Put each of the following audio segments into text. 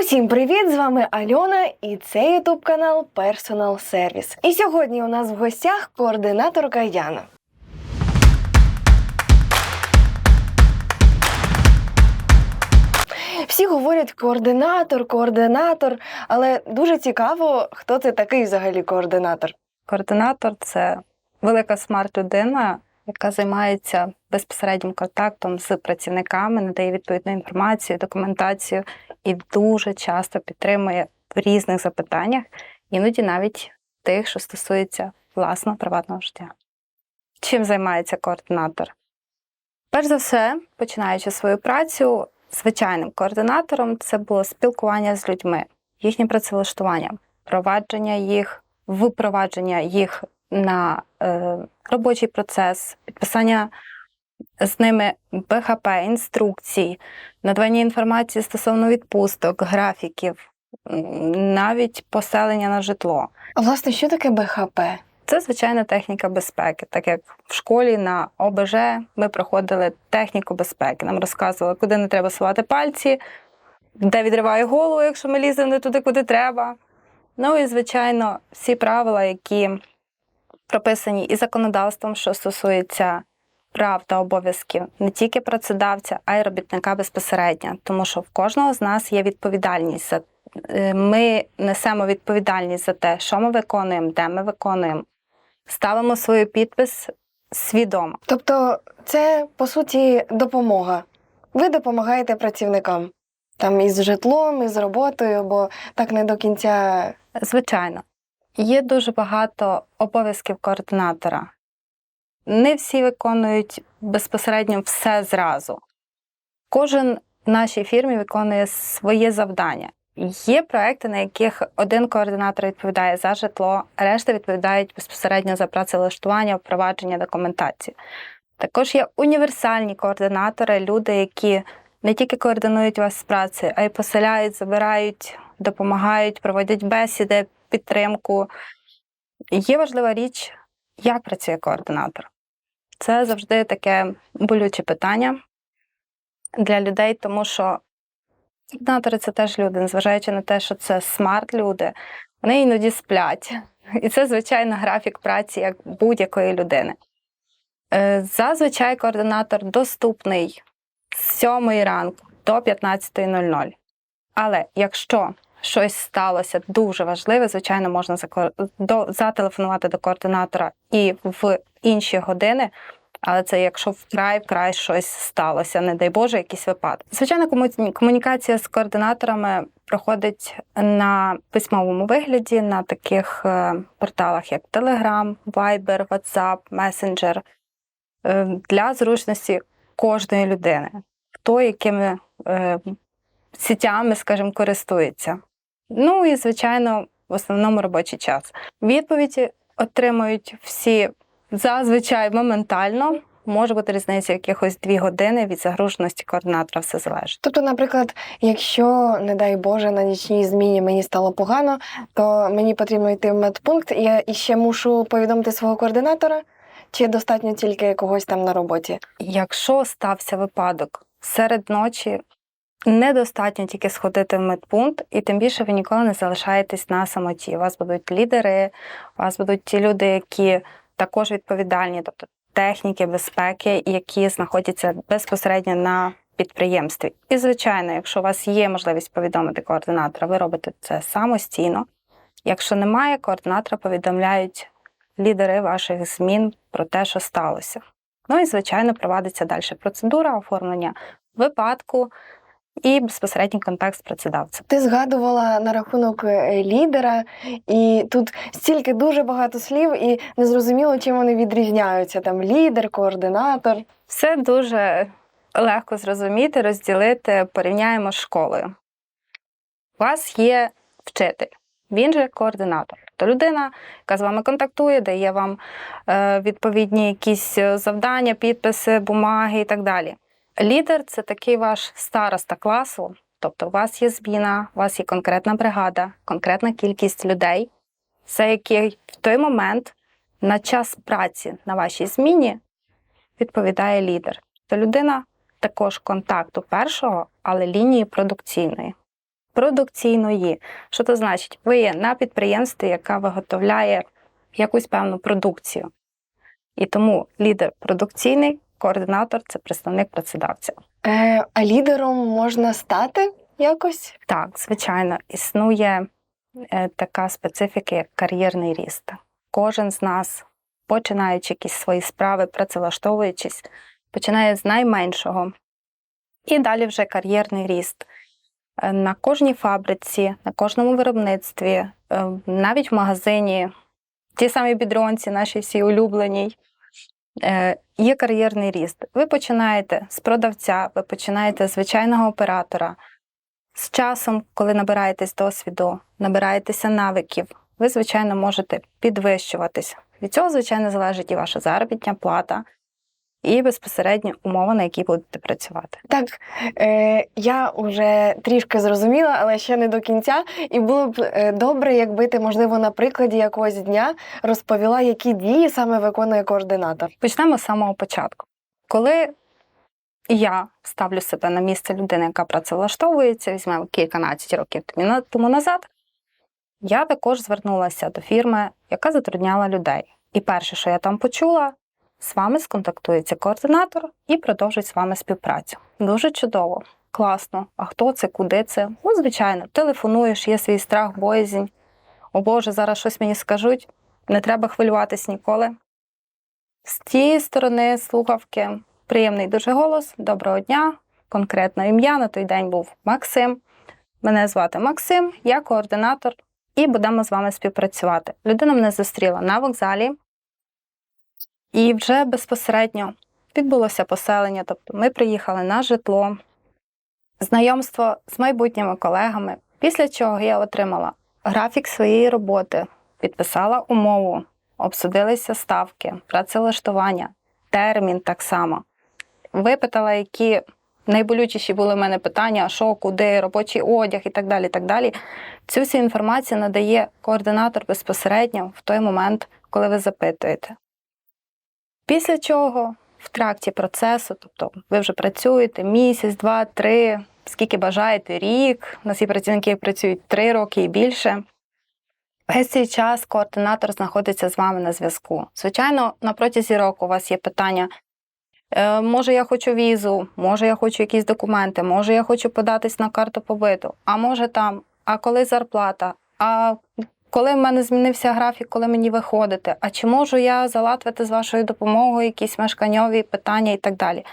Усім привіт! З вами Альона і це ютуб канал Personal Service. І сьогодні у нас в гостях координаторка Яна. Всі говорять координатор, координатор, але дуже цікаво, хто це такий взагалі координатор. Координатор це велика смарт-людина, яка займається безпосереднім контактом з працівниками, надає відповідну інформацію, документацію і дуже часто підтримує в різних запитаннях, іноді навіть тих, що стосуються власного приватного життя. Чим займається координатор? Перш за все, починаючи свою працю, звичайним координатором це було спілкування з людьми, їхнє працевлаштування, впровадження їх, випровадження їх на робочий процес, підписання з ними БХП, інструкцій, надавання інформації стосовно відпусток, графіків, навіть поселення на житло. А власне, що таке БХП? Це звичайна техніка безпеки, так як в школі на ОБЖ ми проходили техніку безпеки. Нам розказували, куди не треба сувати пальці, де відриває голову, якщо ми ліземо не туди, куди треба. Ну і, звичайно, всі правила, які прописані і законодавством, що стосується прав та обов'язків не тільки працедавця, а й робітника безпосередньо, тому що в кожного з нас є відповідальність за е, ми несемо відповідальність за те, що ми виконуємо, де ми виконуємо, ставимо свій підпис свідомо. Тобто, це по суті допомога. Ви допомагаєте працівникам там із житлом, із роботою, бо так не до кінця. Звичайно, є дуже багато обов'язків координатора. Не всі виконують безпосередньо все зразу. Кожен в нашій фірмі виконує своє завдання. Є проекти, на яких один координатор відповідає за житло, решта відповідають безпосередньо за працевлаштування, впровадження документації. Також є універсальні координатори, люди, які не тільки координують вас з працею, а й поселяють, забирають, допомагають, проводять бесіди, підтримку. Є важлива річ, як працює координатор. Це завжди таке болюче питання для людей, тому що координатори це теж люди, незважаючи на те, що це смарт-люди, вони іноді сплять. І це, звичайно, графік праці як будь-якої людини. Е, Зазвичай координатор доступний з 7 ранку до 15.00. Але якщо щось сталося дуже важливе, звичайно, можна зателефонувати до координатора і в інші години. Але це якщо вкрай вкрай щось сталося, не дай Боже, якийсь випадок. Звичайно, кому- комунікація з координаторами проходить на письмовому вигляді на таких е, порталах, як Telegram, Viber, WhatsApp, Messenger, е, для зручності кожної людини, хто якими е, сітями, скажімо, користується. Ну і, звичайно, в основному робочий час. Відповіді отримують всі зазвичай моментально. Може бути різниця якихось дві години від загруженості координатора, все залежить. Тобто, наприклад, якщо, не дай Боже, на нічній зміні мені стало погано, то мені потрібно йти в медпункт, і я іще мушу повідомити свого координатора, чи достатньо тільки когось там на роботі. Якщо стався випадок серед ночі, недостатньо тільки сходити в медпункт, і тим більше ви ніколи не залишаєтесь на самоті. У вас будуть лідери, у вас будуть ті люди, які також відповідальні, тобто техніки безпеки, які знаходяться безпосередньо на підприємстві. І, звичайно, якщо у вас є можливість повідомити координатора, ви робите це самостійно. Якщо немає, координатора повідомляють лідери ваших змін про те, що сталося. Ну і, звичайно, проводиться далі процедура оформлення випадку і безпосередній контакт з працедавцем. Ти згадувала на рахунок е, лідера, і тут стільки дуже багато слів, і незрозуміло, чим вони відрізняються. Там лідер, координатор. Все дуже легко зрозуміти, розділити, порівняємо з школою. У вас є вчитель, він же координатор. Тобто людина, яка з вами контактує, дає вам е, відповідні якісь е, завдання, підписи, бумаги і так далі. Лідер це такий ваш староста класу, тобто у вас є зміна, у вас є конкретна бригада, конкретна кількість людей, за який в той момент на час праці на вашій зміні відповідає лідер. То людина також контакту першого, але лінії продукційної. продукційної. Що це значить? Ви є на підприємстві, яка виготовляє якусь певну продукцію. І тому лідер продукційний, координатор це представник працедавця. Е, а лідером можна стати якось? Так, звичайно, існує е, така специфіка, як кар'єрний ріст. Кожен з нас, починаючи якісь свої справи, працевлаштовуючись, починає з найменшого. І далі вже кар'єрний ріст. Е, На кожній фабриці, на кожному виробництві, е, навіть в магазині, ті самі бідронці, наші всі улюблені, е, є кар'єрний ріст. Ви починаєте з продавця, ви починаєте з звичайного оператора. З часом, коли набираєтесь досвіду, набираєтеся навиків, ви, звичайно, можете підвищуватись. Від цього, звичайно, залежить і ваша заробітня плата, і безпосередньо умови, на які будете працювати. Так, е, я вже трішки зрозуміла, але ще не до кінця. І було б е, добре, якби ти, можливо, на прикладі якогось дня розповіла, які дії саме виконує координатор. Почнемо з самого початку. Коли я ставлю себе на місце людини, яка працевлаштовується, візьмемо кільканадцять років тому назад, я також звернулася до фірми, яка затрудняла людей. І перше, що я там почула, з вами сконтактується координатор і продовжить з вами співпрацю. Дуже чудово, класно. А хто це, куди це? Ну, звичайно, телефонуєш, є свій страх, боязнь. О Боже, зараз щось мені скажуть. Не треба хвилюватись ніколи. З тієї сторони слухавки приємний дуже голос. Доброго дня. Конкретне ім'я на той день був Максим. Мене звати Максим, я координатор, і будемо з вами співпрацювати. Людина мене зустріла на вокзалі, і вже безпосередньо відбулося поселення. Тобто ми приїхали на житло, знайомство з майбутніми колегами, після чого я отримала графік своєї роботи, підписала умову, обсудилися ставки, працевлаштування, термін так само. Випитала, які найболючіші були в мене питання, що, куди, робочий одяг і так далі. і так далі. Цю всю інформацію надає координатор безпосередньо в той момент, коли ви запитуєте. Після чого в тракті процесу, тобто ви вже працюєте місяць, два, три, скільки бажаєте, рік. У нас є працівники, які працюють три роки і більше. Весь цей час координатор знаходиться з вами на зв'язку. Звичайно, на протязі року у вас є питання. е, Може, я хочу візу, може, я хочу якісь документи, може, я хочу податись на карту побиту, а може там, а коли зарплата, а коли в мене змінився графік, коли мені виходити, а чи можу я залатвати з вашою допомогою якісь мешканьові питання і так далі.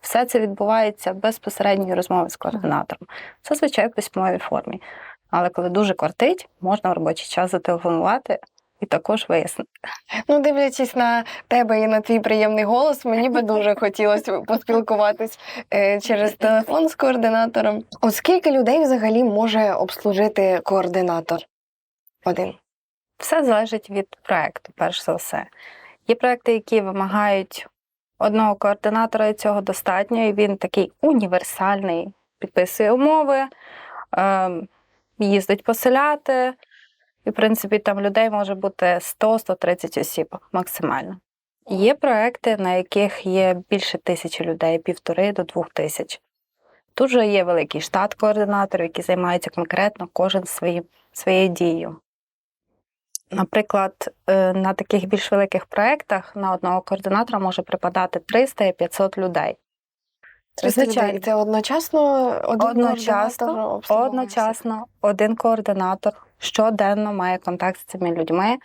Все це відбувається безпосередньої розмови з координатором. Це звичайно в письмовій формі. Але коли дуже кортить, можна в робочий час зателефонувати і також вияснити. Ну, дивлячись на тебе і на твій приємний голос, мені би дуже хотілося поспілкуватись е, через телефон з координатором. От скільки людей взагалі може обслужити координатор? Один. Все залежить від проекту, перш за все. Є проекти, які вимагають одного координатора, і цього достатньо, і він такий універсальний, підписує умови, е, їздить поселяти. І, в принципі, там людей може бути 100-130 осіб максимально. Є проекти, на яких є більше тисячі людей, півтори до двох тисяч. Тут же є великий штат координаторів, які займаються конкретно кожен своїм, своєю дією. Наприклад, е, на таких більш великих проєктах на одного координатора може припадати 300 і 500 людей. 300 Звичайно. людей. Це одночасно один Одночасно, координатор? Одночасно один координатор щоденно має контакт з цими людьми.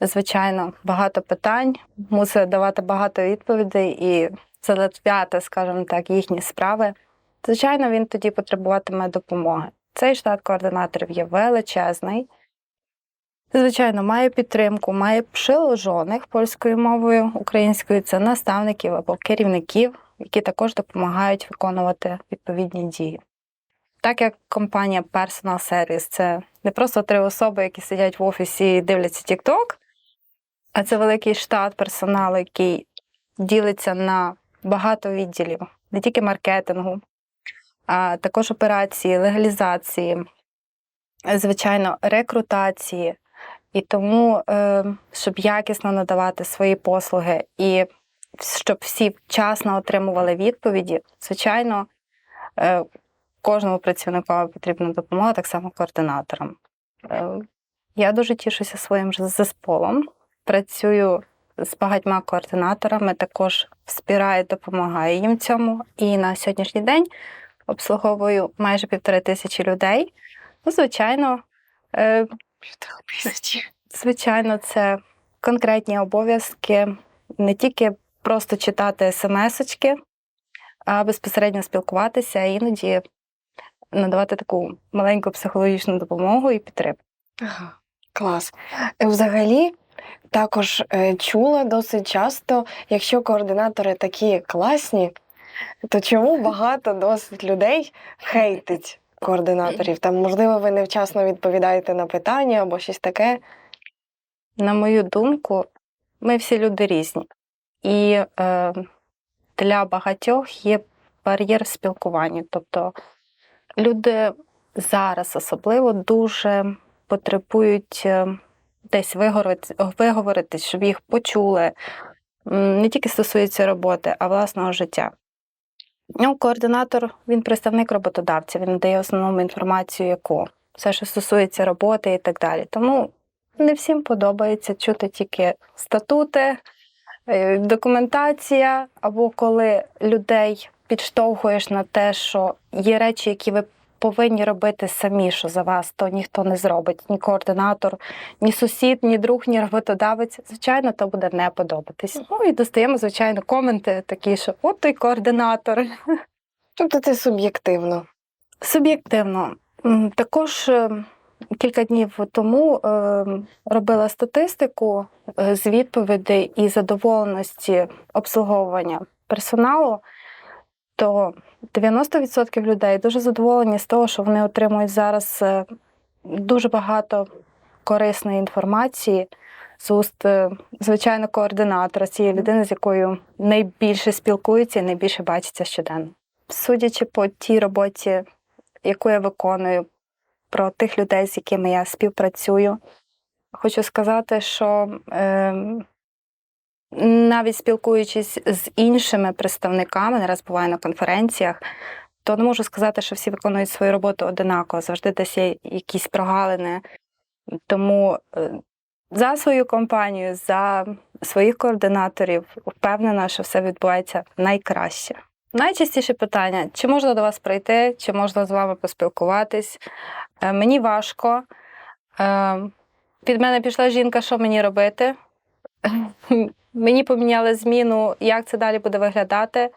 Звичайно, багато питань, мусить давати багато відповідей і залатвяти, скажімо так, їхні справи. Звичайно, він тоді потребуватиме допомоги. Цей штат координаторів є величезний. Звичайно, має підтримку, має приложених польською мовою, українською це наставників або керівників, які також допомагають виконувати відповідні дії. Так як компанія Personal Service це не просто три особи, які сидять в офісі і дивляться TikTok, а це великий штат персоналу, який ділиться на багато відділів, не тільки маркетингу, а також операції, легалізації, звичайно, рекрутації. І тому, е, щоб якісно надавати свої послуги і щоб всі вчасно отримували відповіді, звичайно, е, кожному працівнику потрібна допомога, так само координаторам. Е, Я дуже тішуся своїм зесполом. Працюю з багатьма координаторами, також спіраю, допомагаю їм цьому. І на сьогоднішній день обслуговую майже півтори тисячі людей. Ну, звичайно, звичайно, це конкретні обов'язки, не тільки просто читати смс-очки, а безпосередньо спілкуватися, а іноді надавати таку маленьку психологічну допомогу і підтримку. Ага, клас. Е, Взагалі, також е, чула досить часто, якщо координатори такі класні, то чому багато досить людей хейтить координаторів? Там, можливо, ви невчасно відповідаєте на питання або щось таке. На мою думку, ми всі люди різні. І е, для багатьох є бар'єр в спілкуванні. Тобто люди зараз особливо дуже потребують е, десь виговорити, виговоритись, щоб їх почули. Не тільки стосується роботи, а власного життя. Ну, координатор він представник роботодавця, він дає основному інформацію, яку все, що стосується роботи і так далі. Тому не всім подобається чути тільки статути, е, документація, або коли людей підштовхуєш на те, що є речі, які ви повинні робити самі, що за вас, то ніхто не зробить, ні координатор, ні сусід, ні друг, ні роботодавець. Звичайно, то буде не подобатись. Ну і достаємо, звичайно, коменти такі, що от той координатор. Тобто це суб'єктивно. Суб'єктивно. Також е, кілька днів тому е, робила статистику е, з відповідей і задоволеності обслуговування персоналу, то 90% людей дуже задоволені з того, що вони отримують зараз е, дуже багато корисної інформації з уст, е, звичайно, координатора, цієї людини, з якою найбільше спілкуються і найбільше бачаться щоденно. Судячи по тій роботі, яку я виконую, про тих людей, з якими я співпрацюю, хочу сказати, що е, навіть спілкуючись з іншими представниками, не раз буваю на конференціях, то не можу сказати, що всі виконують свою роботу одинаково, завжди десь є якісь прогалини. Тому е, за свою компанію, за своїх координаторів впевнена, що все відбувається найкраще. Найчастіше питання: чи можна до вас прийти, чи можна з вами поспілкуватись? Е, Мені важко. Е, Від мене пішла жінка, що мені робити? Мені поміняли зміну, як це далі буде виглядати.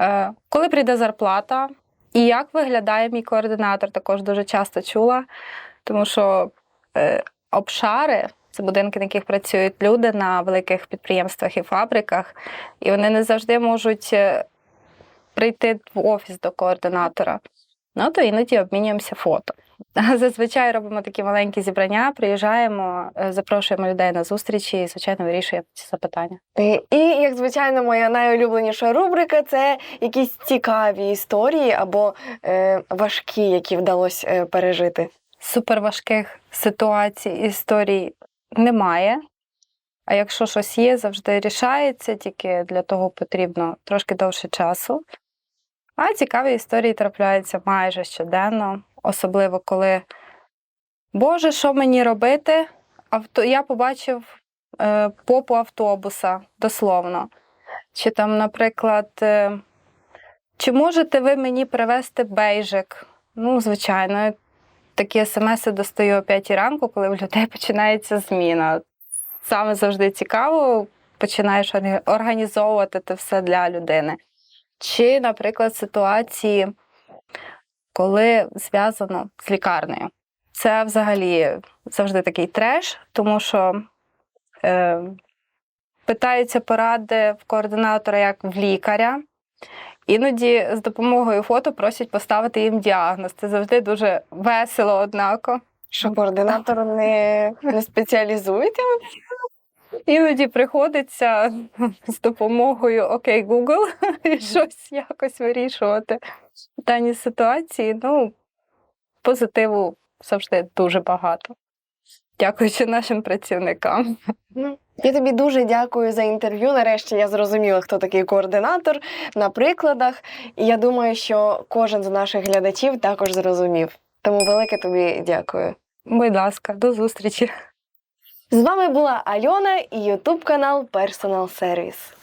Е, Коли прийде зарплата, і як виглядає мій координатор, також дуже часто чула, тому що е, обшари це будинки, на яких працюють люди на великих підприємствах і фабриках, і вони не завжди можуть е, прийти в офіс до координатора. Ну, то іноді обмінюємося фото. Зазвичай робимо такі маленькі зібрання, приїжджаємо, е, запрошуємо людей на зустрічі і, звичайно, вирішуємо ці запитання. І, і, як звичайно, моя найулюбленіша рубрика це якісь цікаві історії або е, важкі, які вдалося е, пережити. Суперважких ситуацій, історій немає. А якщо щось є, завжди рішається, тільки для того потрібно трошки довше часу. А цікаві історії трапляються майже щоденно, особливо коли Боже, що мені робити? Авто... Я побачив е, попу автобуса, дословно. Чи там, наприклад, е, чи можете ви мені привезти бейжик? Ну, звичайно, такі смс достаю о 5 ранку, коли в людей починається зміна. Саме завжди цікаво, починаєш організовувати це все для людини. Чи, наприклад, ситуації, коли зв'язано з лікарнею. Це взагалі завжди такий треш, тому що е, питаються поради в координатора як в лікаря. Іноді з допомогою фото просять поставити їм діагноз. Це завжди дуже весело, однако. Що координатор не, не спеціалізується? Іноді приходиться з допомогою Окей, Google щось якось вирішувати в даній ситуації. Ну, позитиву завжди дуже багато. дякуючи нашим працівникам. Ну, я тобі дуже дякую за інтерв'ю. Нарешті я зрозуміла, хто такий координатор на прикладах. І я думаю, що кожен з наших глядачів також зрозумів. Тому велике тобі дякую. Будь ласка, до зустрічі. З вами була Альона і Ютуб канал Personal Service.